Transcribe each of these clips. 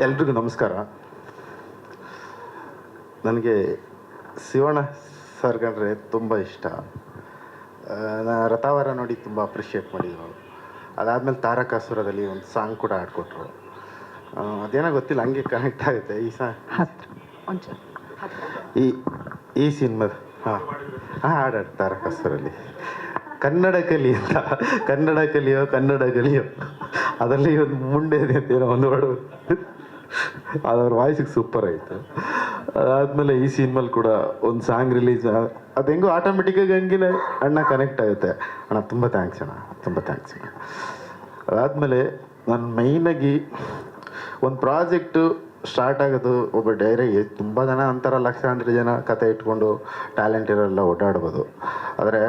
ಎಲ್ರಿಗೂ ನಮಸ್ಕಾರ. ನನಗೆ ಶಿವಣ್ಣ ಸರ್ ಕಂಡ್ರೆ ತುಂಬ ಇಷ್ಟ. ನಾ ರಥಾವರ ನೋಡಿ ತುಂಬ ಅಪ್ರಿಷಿಯೇಟ್ ಮಾಡಿದ್ರು ಅದಾದಮೇಲೆ ತಾರಕಾಸುರದಲ್ಲಿ ಒಂದು ಸಾಂಗ್ ಕೂಡ ಹಾಡ್ಕೊಟ್ರು. ಆ, ಅದೇನೋ ಗೊತ್ತಿಲ್ಲ ಹಂಗೆ ಕನೆಕ್ಟ್ ಆಗುತ್ತೆ. ಈ ಸಾಂಗ್ ಈ ಈ ಸಿನಿಮಾ ಹಾಂ ಹಾಂ ಹಾಡಾಡು ತಾರಕಾಸುರಲ್ಲಿ. ಕನ್ನಡ ಕಲಿ ಅಂತ ಕನ್ನಡ ಕಲಿಯೋ ಕನ್ನಡ ಕಲಿಯೋ. ಅದರಲ್ಲಿ ಒಂದು ಮುಂಡೆ ಇದೆ ಅಂತ ಏನೋ ಒಂದು ಹಾಡು ಅದವ್ರ ವಾಯ್ಸಿಗೆ ಸೂಪರ್ ಆಯಿತು. ಅದಾದಮೇಲೆ ಈ ಸಿನಿಮಲ್ಲಿ ಕೂಡ ಒಂದು ಸಾಂಗ್ ರಿಲೀಸ್ ಅದು ಹೆಂಗೂ ಆಟೋಮೆಟಿಕ್ಕಾಗಿ ಹಂಗಿಲ್ಲ ಅಣ್ಣ ಕನೆಕ್ಟ್ ಆಗುತ್ತೆ. ಅಣ್ಣ, ತುಂಬ ಥ್ಯಾಂಕ್ಸ್ ಅಣ್ಣ, ತುಂಬ ಥ್ಯಾಂಕ್ಸ್ ಅಣ್ಣ. ಅದಾದಮೇಲೆ ನಾನು ಮೈನಾಗಿ ಒಂದು ಪ್ರಾಜೆಕ್ಟು ಸ್ಟಾರ್ಟ್ ಆಗೋದು ಒಬ್ಬ ಡೈರಿ ತುಂಬ ಜನ ಅಂತಾರ, ಲಕ್ಷಾಂತರ ಜನ ಕತೆ ಇಟ್ಕೊಂಡು ಟ್ಯಾಲೆಂಟ್ ಇರೋಲ್ಲ ಓಡಾಡ್ಬೋದು. ಆದರೆ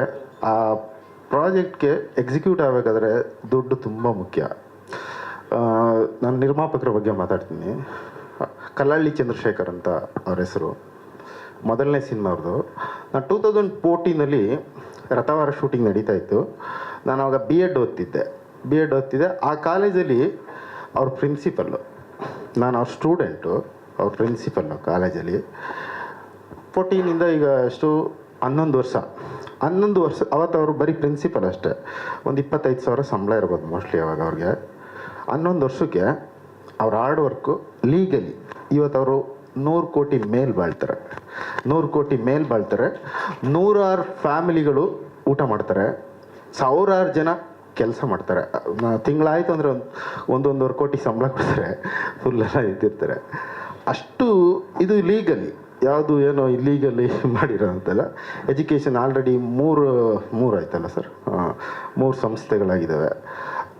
ಆ ಪ್ರಾಜೆಕ್ಟ್ಗೆ ಎಕ್ಸಿಕ್ಯೂಟ್ ಆಗಬೇಕಾದ್ರೆ ದುಡ್ಡು ತುಂಬ ಮುಖ್ಯ. ನಾನು ನಿರ್ಮಾಪಕರ ಬಗ್ಗೆ ಮಾತಾಡ್ತೀನಿ. ಕಲ್ಲಳ್ಳಿ ಚಂದ್ರಶೇಖರ್ ಅಂತ ಅವ್ರ ಹೆಸರು. ಮೊದಲನೇ ಸಿನಿಮಾ ಅವ್ರದ್ದು ನಾನು ಟೂ ತೌಸಂಡ್ ಫೋರ್ಟೀನಲ್ಲಿ ರಥವಾರ ಶೂಟಿಂಗ್ ನಡೀತಾ ಇತ್ತು. ನಾನು ಆವಾಗ ಬಿ ಎಡ್ ಓದ್ತಿದ್ದೆ. ಬಿ ಎಡ್ ಓದ್ತಿದ್ದೆ. ಆ ಕಾಲೇಜಲ್ಲಿ ಅವ್ರ ಪ್ರಿನ್ಸಿಪಲ್ಲು ನಾನು ಅವ್ರ ಸ್ಟೂಡೆಂಟು ಅವ್ರ ಪ್ರಿನ್ಸಿಪಲ್ಲು ಕಾಲೇಜಲ್ಲಿ. ಫೋರ್ಟೀನಿಂದ ಈಗ ಎಷ್ಟು ಹನ್ನೊಂದು ವರ್ಷ. ಹನ್ನೊಂದು ವರ್ಷ, ಅವತ್ತು ಅವರು ಬರೀ ಪ್ರಿನ್ಸಿಪಲ್ ಅಷ್ಟೇ. ಒಂದು ಇಪ್ಪತ್ತೈದು ಸಾವಿರ ಸಂಬಳ ಇರ್ಬೋದು ಮೋಸ್ಟ್ಲಿ ಅವಾಗ ಅವ್ರಿಗೆ. ಹನ್ನೊಂದು ವರ್ಷಕ್ಕೆ ಅವ್ರ ಹಾರ್ಡ್ ವರ್ಕು ಲೀಗಲಿ ಇವತ್ತು ಅವರು ನೂರು ಕೋಟಿ ಮೇಲ್ ಬಾಳ್ತಾರೆ. ನೂರು ಕೋಟಿ ಮೇಲ್ ಬಾಳ್ತಾರೆ. ನೂರಾರು ಫ್ಯಾಮಿಲಿಗಳು ಊಟ ಮಾಡ್ತಾರೆ. ಸಾವಿರಾರು ಜನ ಕೆಲಸ ಮಾಡ್ತಾರೆ. ತಿಂಗಳಾಯ್ತು ಅಂದರೆ ಒಂದು, ಒಂದೊಂದೂವರೆ ಕೋಟಿ ಸಂಬಳ ಕೊಡ್ತಾರೆ. ಫುಲ್ಲೆಲ್ಲ ಇದ್ದಿರ್ತಾರೆ. ಅಷ್ಟು ಇದು ಲೀಗಲಿ ಯಾವುದು ಏನೋ ಇಲ್ಲೀಗಲಿ ಅಂತೆಲ್ಲ ಎಜುಕೇಷನ್ ಆಲ್ರೆಡಿ ಮೂರು ಮೂರು ಆಯ್ತಲ್ಲ ಸರ್ ಮೂರು ಸಂಸ್ಥೆಗಳಾಗಿದ್ದಾವೆ.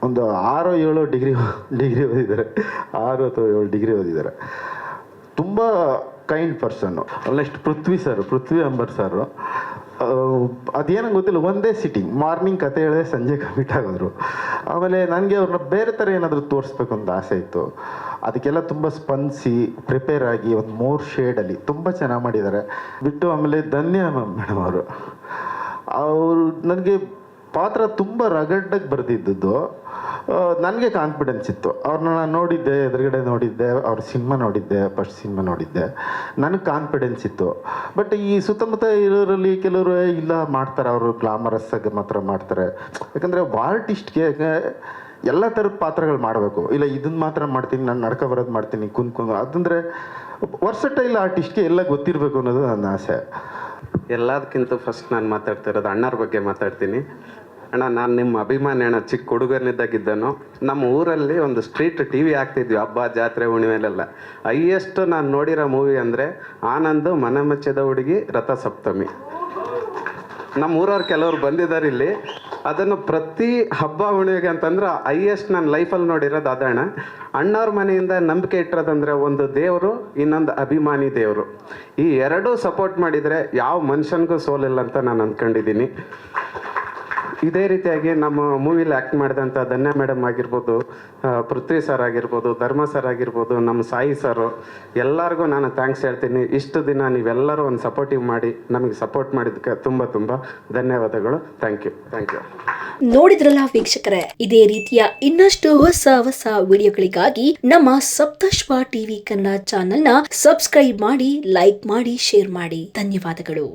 ಒಂದು ಆರೋ ಏಳೋ ಡಿಗ್ರಿ ಡಿಗ್ರಿ ಓದಿದ್ದಾರೆ. ಆರು ಅಥವಾ ಏಳು ಡಿಗ್ರಿ ಓದಿದ್ದಾರೆ. ತುಂಬ kind person next Prithvi sir Prithvi Ambar sir ಅದೇನೋ ಗೊತ್ತಿಲ್ಲ, ಒಂದೇ ಸಿಟಿಂಗ್ ಮಾರ್ನಿಂಗ್ ಕತೆ ಹೇಳಿದೆ ಸಂಜೆ ಕಮಿಟ್ ಆಗೋದ್ರು. ಆಮೇಲೆ ನನಗೆ ಅವ್ರನ್ನ ಬೇರೆ ಥರ ಏನಾದರೂ ತೋರಿಸ್ಬೇಕು ಅಂತ ಆಸೆ ಇತ್ತು. ಅದಕ್ಕೆಲ್ಲ ತುಂಬ ಸ್ಪಂದಿಸಿ ಪ್ರಿಪೇರ್ ಆಗಿ ಒಂದು ಮೂರು ಶೇಡಲ್ಲಿ ತುಂಬ ಚೆನ್ನಾಗಿ ಮಾಡಿದ್ದಾರೆ. ಬಿಟ್ಟು ಆಮೇಲೆ ಧನ್ಯ ಮೇಡಮ್ ಅವರು. ಅವರು ನನಗೆ ಪಾತ್ರ ತುಂಬ ರಗಡ್ಡಾಗಿ ಬರೆದಿದ್ದದ್ದು. ನನಗೆ ಕಾನ್ಫಿಡೆನ್ಸ್ ಇತ್ತು. ಅವ್ರನ್ನ ನಾನು ನೋಡಿದ್ದೆ ಎದುರುಗಡೆ ನೋಡಿದ್ದೆ ಅವ್ರ ಸಿನಿಮಾ ನೋಡಿದ್ದೆ ಫಸ್ಟ್ ಸಿನಿಮಾ ನೋಡಿದ್ದೆ. ನನಗೆ ಕಾನ್ಫಿಡೆನ್ಸ್ ಇತ್ತು. ಬಟ್ ಈ ಸುತ್ತಮುತ್ತ ಇರೋರಲ್ಲಿ ಕೆಲವರು "ಏ, ಇಲ್ಲ ಮಾಡ್ತಾರೆ ಅವರು ಗ್ಲಾಮರಸ್ ಆಗಿ ಮಾತ್ರ ಮಾಡ್ತಾರೆ. ಯಾಕಂದರೆ ಆರ್ಟಿಸ್ಟ್ಗೆ ಎಲ್ಲ ಥರದ ಪಾತ್ರಗಳು ಮಾಡಬೇಕು. ಇಲ್ಲ ಇದನ್ನ ಮಾತ್ರ ಮಾಡ್ತೀನಿ ನಾನು ನಡ್ಕೊ ಬರೋದು ಮಾಡ್ತೀನಿ ಕುಂದ್ಕೊಂಡು ಅದಂದರೆ ವರ್ಸಟೈಲ್ ಆರ್ಟಿಸ್ಟ್ಗೆ ಎಲ್ಲ ಗೊತ್ತಿರಬೇಕು ಅನ್ನೋದು ನನ್ನ ಆಸೆ. ಎಲ್ಲದಕ್ಕಿಂತ ಫಸ್ಟ್ ನಾನು ಮಾತಾಡ್ತಿರೋದು ಅಣ್ಣರ ಬಗ್ಗೆ ಮಾತಾಡ್ತೀನಿ. ಅಣ್ಣ, ನಾನು ನಿಮ್ಮ ಅಭಿಮಾನಿ ಅಣ್ಣ ಚಿಕ್ಕ ಹುಡುಗನಿದ್ದಾಗಿದ್ದನು ನಮ್ಮ ಊರಲ್ಲಿ ಒಂದು ಸ್ಟ್ರೀಟ್ ಟಿ ವಿ ಹಾಕ್ತಿದ್ವಿ, ಹಬ್ಬ, ಜಾತ್ರೆ, ಹುಣ್ಣಿಮೆಲೆಲ್ಲ. ಹೈಯೆಸ್ಟ್ ನಾನು ನೋಡಿರೋ ಮೂವಿ ಅಂದರೆ ಆನಂದ್, ಮನಮಚ್ಚದ ಹುಡುಗಿ ರಥ ಸಪ್ತಮಿ ನಮ್ಮ ಊರವ್ರು ಕೆಲವರು ಬಂದಿದ್ದಾರೆ ಇಲ್ಲಿ. ಅದನ್ನು ಪ್ರತಿ ಹಬ್ಬ, ಹುಣ್ಣಿಮೆಗೆ ಅಂತಂದ್ರೆ ಹೈಯೆಸ್ಟ್ ನನ್ನ ಲೈಫಲ್ಲಿ ನೋಡಿರೋದು ಅದಣ್ಣ ಅಣ್ಣವ್ರ ಮನೆಯಿಂದ ನಂಬಿಕೆ ಇಟ್ಟಿರೋದಂದ್ರೆ ಒಂದು ದೇವರು, ಇನ್ನೊಂದು ಅಭಿಮಾನಿ ದೇವರು. ಈ ಎರಡೂ ಸಪೋರ್ಟ್ ಮಾಡಿದರೆ ಯಾವ ಮನುಷ್ಯನಿಗೂ ಸೋಲಿಲ್ಲ ಅಂತ ನಾನು ಅಂದ್ಕೊಂಡಿದ್ದೀನಿ. ಇದೇ ರೀತಿಯಾಗಿ ನಮ್ಮ ಮೂವಿಲಿ ಆ್ಯಕ್ಟ್ ಮಾಡಿದಂಥ ಧನ್ಯ ಮೇಡಮ್ ಆಗಿರ್ಬೋದು ಪೃಥ್ವಿ ಸರ್ ಆಗಿರ್ಬೋದು, ಧರ್ಮ ಸರ್ ಆಗಿರ್ಬೋದು, ನಮ್ಮ ಸಾಯಿ ಸರು ಎಲ್ಲರಿಗೂ ನಾನು ಥ್ಯಾಂಕ್ಸ್ ಹೇಳ್ತೀನಿ. ಇಷ್ಟು ದಿನ ನೀವೆಲ್ಲರೂ ಒಂದು ಸಪೋರ್ಟಿವ್ ಮಾಡಿ ನಮಗೆ ಸಪೋರ್ಟ್ ಮಾಡಿದ್ದಕ್ಕೆ ತುಂಬ ತುಂಬ ಧನ್ಯವಾದಗಳು. ಥ್ಯಾಂಕ್ ಯು ಥ್ಯಾಂಕ್ ಯು ನೋಡಿದ್ರಲ್ಲ ವೀಕ್ಷಕರೇ, ಇದೇ ರೀತಿಯ ಇನ್ನಷ್ಟು ಹೊಸ ಹೊಸ ವಿಡಿಯೋಗಳಿಗಾಗಿ ನಮ್ಮ ಸಪ್ತಶ್ವ ಟಿವಿ ಕನ್ನಡ ಚಾನೆಲ್ನ ಸಬ್ಸ್ಕ್ರೈಬ್ ಮಾಡಿ ಲೈಕ್ ಮಾಡಿ ಶೇರ್ ಮಾಡಿ. ಧನ್ಯವಾದಗಳು.